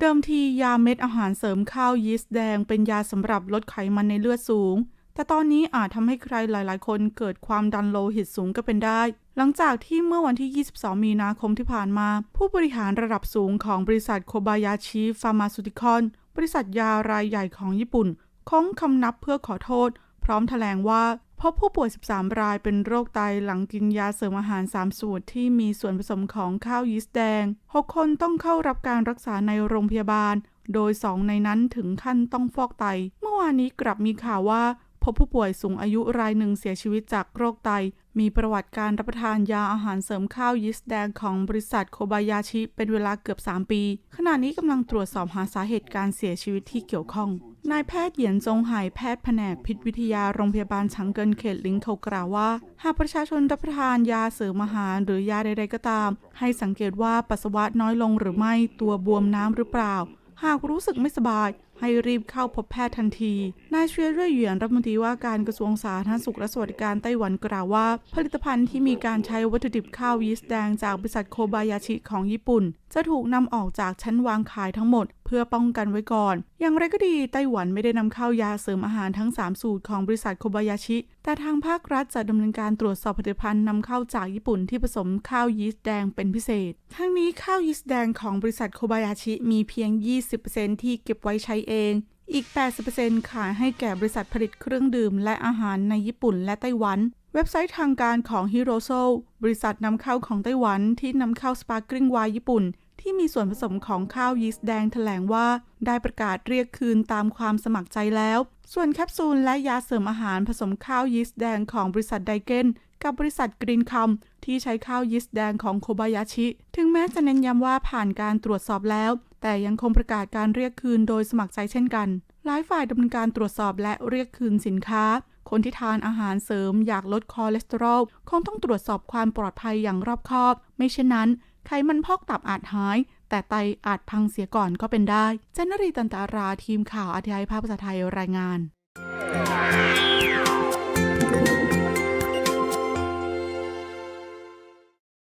เดิมทียาเม็ดอาหารเสริมข้าวยีสต์แดงเป็นยาสำหรับลดไขมันในเลือดสูง แต่ตอนนี้อาจทำให้ใครหลาย ๆ คนเกิดความดันโลหิตสูงก็เป็นได้ หลังจากที่เมื่อวันที่ 22 มีนาคมที่ผ่านมา ผู้บริหารระดับสูงของบริษัทโคบายาชิฟาร์มาซูติคอนบริษัทยารายใหญ่ของญี่ปุ่นคงคำนับเพื่อขอโทษ พร้อมแถลงว่า พบผู้ป่วย 13 รายเป็นโรคไตหลังกินยาเสริมอาหาร 3 สูตรที่มีส่วนผสมของข้าวยีสต์แดง 6 คนต้องเข้ารับการรักษาในโรงพยาบาล โดย 2 ในนั้นถึงขั้นต้องฟอกไต เมื่อวานนี้กลับมีข่าวว่า พบผู้ป่วยสูงอายุรายหนึ่งเสียชีวิตจากโรคไต มีประวัติการรับประทานยาอาหารเสริมข้าวยีสต์แดงของบริษัทโคบายาชิเป็นเวลาเกือบ 3 ปี ขณะนี้กำลังตรวจสอบหาสาเหตุการเสียชีวิตที่เกี่ยวข้อง นายแพทย์เหยียนจงไห่แพทย์แผนกพิษวิทยาโรงพยาบาลชังเกินเขตลิงเขากล่าวว่า หากประชาชนรับประทานยาเสริมอาหารหรือยาใดๆก็ตาม ให้สังเกตว่าปัสสาวะน้อยลงหรือไม่ตัวบวมน้ำหรือเปล่า หากรู้สึกไม่สบาย ให้รีบเข้าพบแพทย์ทันที นายเชียเร่ยเหยียนรัฐมนตรีว่าการกระทรวงสาธารณสุขและสวัสดิการไต้หวันกล่าวว่า ผลิตภัณฑ์ที่มีการใช้วัตถุดิบข้าวยีสต์แดงจากบริษัทโคบายาชิของญี่ปุ่น จะถูกนำออกจากชั้นวางขายทั้งหมด เพื่อป้องกันไว้ก่อน อย่างไรก็ดีไต้หวันไม่ได้นำเข้ายาเสริมอาหารทั้ง 3 สูตรของบริษัทโคบายาชิ แต่ทางภาครัฐจะดำเนินการตรวจสอบผลิตภัณฑ์นำเข้าจากญี่ปุ่นที่ผสมข้าวยีสต์แดงเป็นพิเศษ ทั้งนี้ข้าวยีสต์แดงของบริษัทโคบายาชิมีเพียง 20%ที่เก็บไว้ใช้เอง อีก 80%ขายให้แก่บริษัทผลิตเครื่องดื่มและอาหารในญี่ปุ่นและไต้หวัน เว็บไซต์ทางการของ Hero s o บริษัทนำเข้าของไต้หวันที่นำเข้าสปาร์กริงไวน์ญี่ปุ่น ที่มีส่วนผสมของข้าวยีสต์แดงแถลงว่า ได้ประกาศเรียกคืนตามความสมัครใจแล้ว ส่วนแคปซูลและยาเสริมอาหารผสมข้าวยีสต์แดงของบริษัทไดเกนกับบริษัทกรีนคัมที่ใช้ข้าวยีสต์แดงของโคบายาชิ ถึงแม้จะเน้นย้ำว่าผ่านการตรวจสอบแล้ว แต่ยังคงประกาศการเรียกคืนโดยสมัครใจเช่นกัน หลายฝ่ายดำเนินการตรวจสอบและเรียกคืนสินค้า คนที่ทานอาหารเสริมอยากลดคอเลสเตอรอลคงต้องตรวจสอบความปลอดภัยอย่างรอบคอบ ไม่เช่นนั้น ไขมันพอกตับอาจหาย แต่ไตอาจพังเสียก่อนก็เป็นได้เจนนรีตันตาราทีมข่าวอาทิยภาพภาษาไทยรายงาน